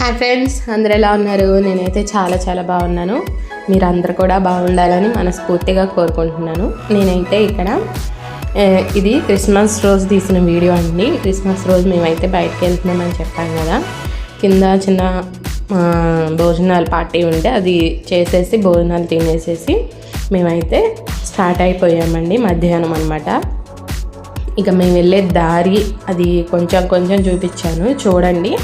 Hi friends అందరు ఎలా ఉన్నారు? నేనైతే చాలా చాలా బాగున్నాను. మీరు అందరు కూడా బాగుండాలని మనస్ఫూర్తిగా కోరుకుంటున్నాను. నేనైతే ఇక్కడ ఇది క్రిస్మస్ రోజు తీసిన వీడియో అండి. క్రిస్మస్ రోజు మేమైతే బయటకు వెళ్తున్నామని చెప్పాం కదా. కింద చిన్న భోజనాలు పార్టీ ఉంటే అది చేసేసి భోజనాలు తినేసేసి మేమైతే స్టార్ట్ అయిపోయామండి. మధ్యాహ్నం అనమాట ఇక మేము వెళ్ళే దారి అది కొంచెం కొంచెం చూపించాను. చూడండి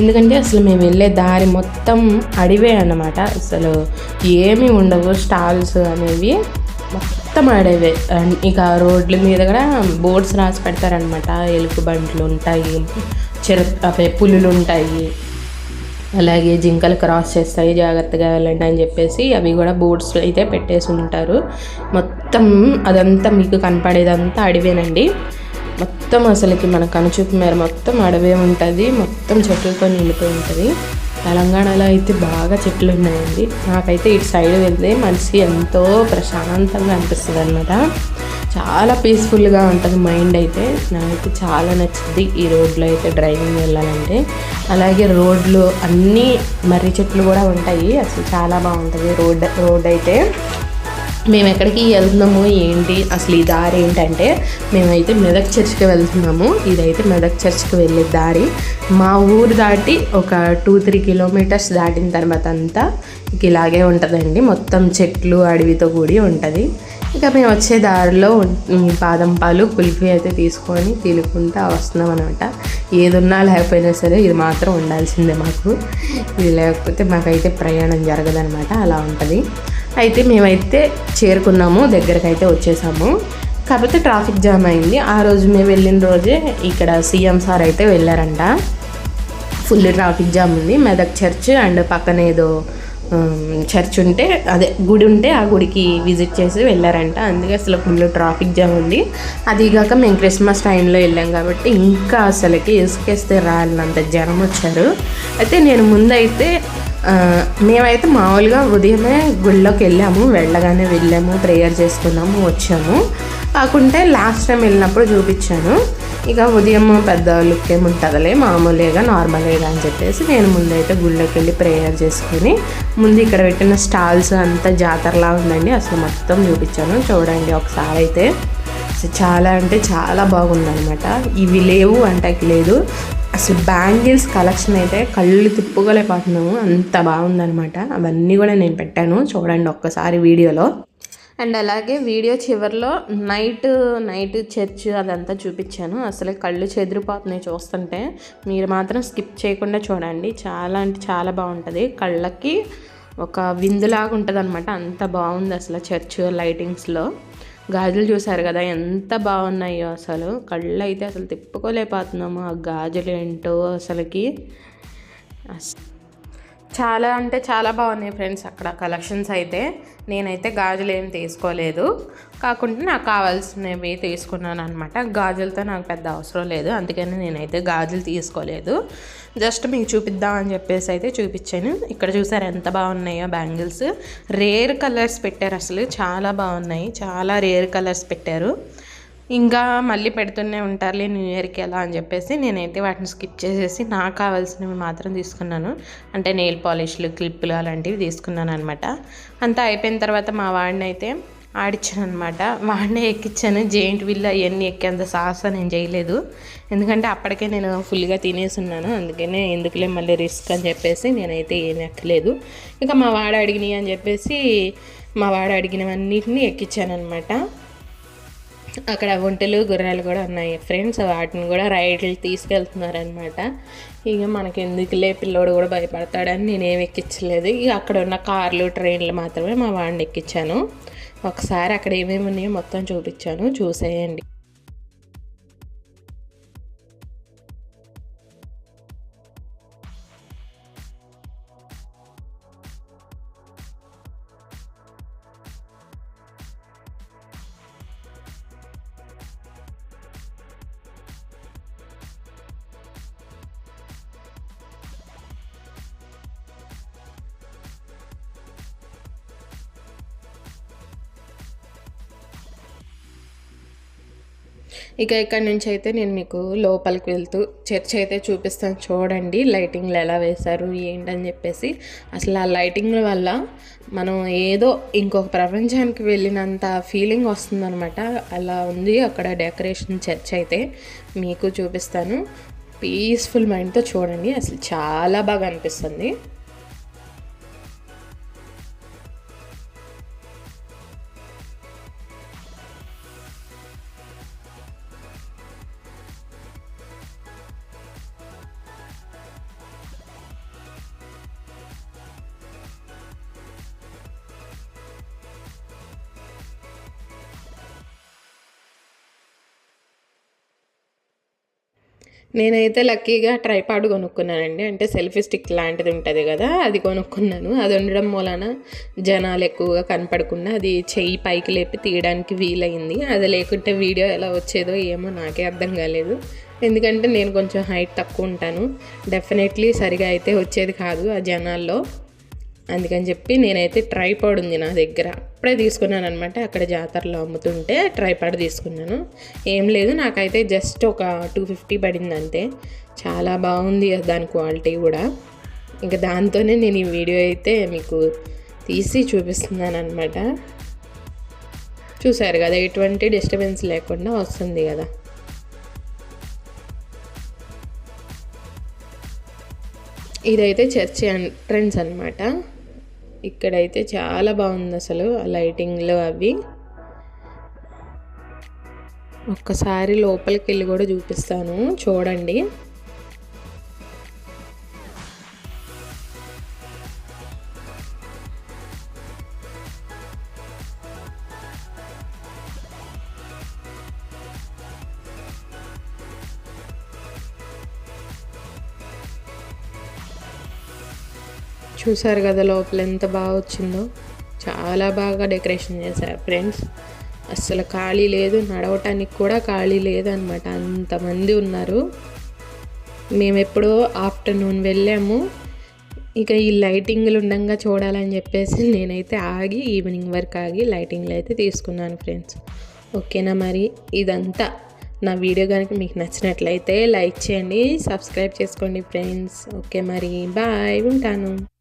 ఎందుకంటే అసలు మేము వెళ్ళే దారి మొత్తం అడివే అన్నమాట. అసలు ఏమీ ఉండవు. స్టాల్స్ అనేవి మొత్తం అడవే. ఇక రోడ్ల మీద కూడా బోర్డ్స్ రాసి పెడతారనమాట ఎలుగు బండ్లు ఉంటాయి చెర అవే పులులు ఉంటాయి. అలాగే జింకలు క్రాస్ చేస్తాయి జాగ్రత్తగా వెళ్ళండి అని చెప్పేసి అవి కూడా బోర్డ్స్ అయితే పెట్టేసి ఉంటారు. మొత్తం అదంతా మీకు కనపడేదంతా అడివేనండి. మొత్తం అసలుకి మన కనుచూపు మేర మొత్తం అడవే ఉంటుంది. మొత్తం చెట్లతో నిండిపోయి ఉంటుంది. తెలంగాణలో అయితే బాగా చెట్లు ఉన్నాయండి. నాకైతే ఇటు సైడ్ వెళ్తే మనసు ఎంతో ప్రశాంతంగా అనిపిస్తుంది అనమాట చాలా పీస్ఫుల్గా ఉంటుంది మైండ్ అయితే. నాకైతే చాలా నచ్చింది ఈ రోడ్లో అయితే డ్రైవింగ్ వెళ్ళాలంటే. అలాగే రోడ్లు అన్నీ మర్రి చెట్లు కూడా ఉంటాయి. అసలు చాలా బాగుంటుంది రోడ్ రోడ్ అయితే. మేము ఎక్కడికి వెళ్తున్నాము ఏంటి? అసలు ఈ దారి ఏంటంటే మేమైతే మెదక్ చర్చ్కి వెళ్తున్నాము. ఇదైతే మెదక్ చర్చ్కి వెళ్ళే దారి. మా ఊరు దాటి ఒక టూ త్రీ కిలోమీటర్స్ దాటిన తర్వాత అంతా ఇలాగే ఉంటుందండి. మొత్తం చెట్లు అడవితో కూడి ఉంటుంది. ఇక మేము వచ్చే దారిలో బాదం పాలు కుల్ఫీ అయితే తీసుకొని తినుకుంటా వస్తున్నాం అనమాట ఏది ఉన్నా లేకపోయినా సరే ఇది మాత్రం ఉండాల్సిందే మాకు. ఇది లేకపోతే మాకైతే ప్రయాణం జరగదనమాట అలా ఉంటుంది. అయితే మేమైతే చేరుకున్నాము దగ్గరకు అయితే వచ్చేసాము. కాకపోతే ట్రాఫిక్ జామ్ అయింది. ఆ రోజు మేము వెళ్ళిన రోజే ఇక్కడ సీఎం సార్ అయితే వెళ్ళారంట. ఫుల్ ట్రాఫిక్ జామ్ ఉంది. మెదక్ చర్చ్ అండ్ పక్కన ఏదో చర్చ్ ఉంటే అదే గుడి ఉంటే ఆ గుడికి విజిట్ చేసి వెళ్ళారంట. అందుకే అసలు ఫుల్ ట్రాఫిక్ జామ్ ఉంది. అదిగాక మేము క్రిస్మస్ టైంలో వెళ్ళాం కాబట్టి ఇంకా అసలుకి ఇసుకేస్తే రాలినంత జనం వచ్చారు. అయితే నేను ముందైతే మేమైతే మామూలుగా ఉదయమే గుళ్ళోకి వెళ్ళాము వెళ్ళగానే వెళ్ళాము ప్రేయర్ చేసుకున్నాము వచ్చాము. కాకుంటే లాస్ట్ టైం వెళ్ళినప్పుడు చూపించాను. ఇక ఉదయం పెద్ద లుక్ ఏముంటుందిలే మామూలుగా నార్మల్గా అని చెప్పేసి నేను ముందైతే గుళ్ళోకి వెళ్ళి ప్రేయర్ చేసుకుని ముందు ఇక్కడ పెట్టిన స్టాల్స్ అంతా జాతరలా ఉందండి అసలు మొత్తం చూపించాను. చూడండి ఒకసారి అయితే. చాలా అంటే చాలా బాగుందనమాట ఇవి లేవు అంటే లేదు అసలు బ్యాంగిల్స్ కలెక్షన్ అయితే కళ్ళు తిప్పుకోలేకపోతున్నాము అంత బాగుందనమాట అవన్నీ కూడా నేను పెట్టాను. చూడండి ఒక్కసారి వీడియోలో. అండ్ అలాగే వీడియో చివరిలో నైట్ నైట్ చర్చ్ అదంతా చూపించాను. అసలు కళ్ళు చెదిరిపోతున్నాయి చూస్తుంటే. మీరు మాత్రం స్కిప్ చేయకుండా చూడండి. చాలా అంటే చాలా బాగుంటుంది. కళ్ళకి ఒక విందులాగా ఉంటుంది అనమాట అంత బాగుంది అసలు చర్చ్ లైటింగ్స్లో. గాజులు చూసారు కదా ఎంత బాగున్నాయో అసలు. కళ్ళు అయితే అసలు తిప్పుకోలేకపోతున్నాము ఆ గాజులు ఏంటో అసలుకి. అస్- చాలా అంటే చాలా బాగున్నాయి ఫ్రెండ్స్ అక్కడ కలెక్షన్స్ అయితే. నేనైతే గాజులు ఏం తీసుకోలేదు. కాకుంటే నాకు కావాల్సినవి తీసుకున్నాను అనమాట గాజులతో నాకు పెద్ద అవసరం లేదు. అందుకని నేనైతే గాజులు తీసుకోలేదు. జస్ట్ మీకు చూపిద్దాం అని చెప్పేసి అయితే చూపించాను. ఇక్కడ చూసారు ఎంత బాగున్నాయో బ్యాంగిల్స్. రేర్ కలర్స్ పెట్టారు అసలు. చాలా బాగున్నాయి. చాలా రేర్ కలర్స్ పెట్టారు. ఇంకా మళ్ళీ పెడుతూనే ఉంటారులే న్యూ ఇయర్కి ఎలా అని చెప్పేసి నేనైతే వాటిని స్కిప్ చేసేసి నాకు కావాల్సినవి మాత్రం తీసుకున్నాను. అంటే నెయిల్ పాలిష్లు క్లిప్పులు అలాంటివి తీసుకున్నాను అనమాట అంతా అయిపోయిన తర్వాత మా వాడిని అయితే ఆడిచ్చాను అనమాట వాడినే ఎక్కించాను జెయింట్ విల్ అవన్నీ ఎక్కేంత సాహసం నేను చేయలేదు. ఎందుకంటే అప్పటికే నేను ఫుల్గా తినేసి ఉన్నాను. అందుకనే ఎందుకులే మళ్ళీ రిస్క్ అని చెప్పేసి నేనైతే ఏం ఎక్కలేదు. ఇంకా మా వాడు అడిగినాయి అని చెప్పేసి మా వాడు అడిగినవన్నిటిని ఎక్కించాను అనమాట అక్కడ ఒంటెలు గుర్రాలు కూడా ఉన్నాయి ఫ్రెండ్స్ వాటిని కూడా రైడ్లు తీసుకెళ్తున్నారనమాట ఇక మనకి ఎందుకులే పిల్లోడు కూడా భయపడతాడని నేనేం ఎక్కించలేదు. ఇక అక్కడ ఉన్న కార్లు ట్రైన్లు మాత్రమే మా వాడిని ఎక్కించాను. ఒకసారి అక్కడ ఏమేమి ఉన్నాయో మొత్తం చూపించాను. చూసేయండి. ఇక ఇక్కడ నుంచి అయితే నేను మీకు లోపలికి వెళ్తూ చర్చ్ అయితే చూపిస్తాను. చూడండి లైటింగ్లు ఎలా వేశారు ఏంటని చెప్పేసి. అసలు ఆ లైటింగ్ల వల్ల మనం ఏదో ఇంకొక ప్రపంచానికి వెళ్ళినంత ఫీలింగ్ వస్తుందనమాట అలా ఉంది అక్కడ డెకరేషన్ చర్చ్ అయితే. మీకు చూపిస్తాను. పీస్ఫుల్ మైండ్తో చూడండి. అసలు చాలా బాగా అనిపిస్తుంది. నేనైతే లక్కీగా ట్రైపాడ్ కొనుక్కున్నానండి. అంటే సెల్ఫీ స్టిక్ లాంటిది ఉంటుంది కదా అది కొనుక్కున్నాను. అది ఉండడం మూలన జనాలు ఎక్కువగా కనపడకుండా అది చెయ్యి పైకి లేపి తీయడానికి వీలైంది. అది లేకుంటే వీడియో ఎలా వచ్చేదో ఏమో నాకే అర్థం కాలేదు. ఎందుకంటే నేను కొంచెం హైట్ తక్కువ ఉంటాను. డెఫినెట్లీ సరిగా అయితే వచ్చేది కాదు ఆ జనాల్లో. అందుకని చెప్పి నేనైతే ట్రైపాడ్ ఉంది నా దగ్గర. అప్పుడే తీసుకున్నాను అనమాట అక్కడ జాతరలో అమ్ముతుంటే ట్రైపాడ్ తీసుకున్నాను. ఏం లేదు నాకైతే జస్ట్ ఒక టూ ఫిఫ్టీ పడింది అంతే చాలా బాగుంది దాని క్వాలిటీ కూడా. ఇంకా దాంతోనే నేను ఈ వీడియో అయితే మీకు తీసి చూపిస్తున్నాను అనమాట చూసారు కదా ఎటువంటి డిస్టర్బెన్స్ లేకుండా వస్తుంది కదా. ఇదైతే చర్చ్ ఎంట్రన్స్ అనమాట ఇక్కడైతే చాలా బాగుంది అసలు లైటింగ్లు అవి. ఒక్కసారి లోపలికి వెళ్ళి కూడా చూపిస్తాను. చూడండి. చూసారు కదా లోపల ఎంత బాగా వచ్చిందో. చాలా బాగా డెకరేషన్ చేశారు ఫ్రెండ్స్. అస్సలు ఖాళీ లేదు నడవటానికి కూడా ఖాళీ లేదనమాట అంతమంది ఉన్నారు. మేము ఎప్పుడో ఆఫ్టర్నూన్ వెళ్ళాము. ఇక ఈ లైటింగ్లు ఉండగా చూడాలని చెప్పేసి నేనైతే ఆగి ఈవినింగ్ వరకు ఆగి లైటింగ్లు అయితే తీసుకున్నాను ఫ్రెండ్స్. ఓకేనా మరి? ఇదంతా. నా వీడియో కనుక మీకు నచ్చినట్లయితే లైక్ చేయండి సబ్స్క్రైబ్ చేసుకోండి ఫ్రెండ్స్. ఓకే మరి? బాయ్ ఉంటాను.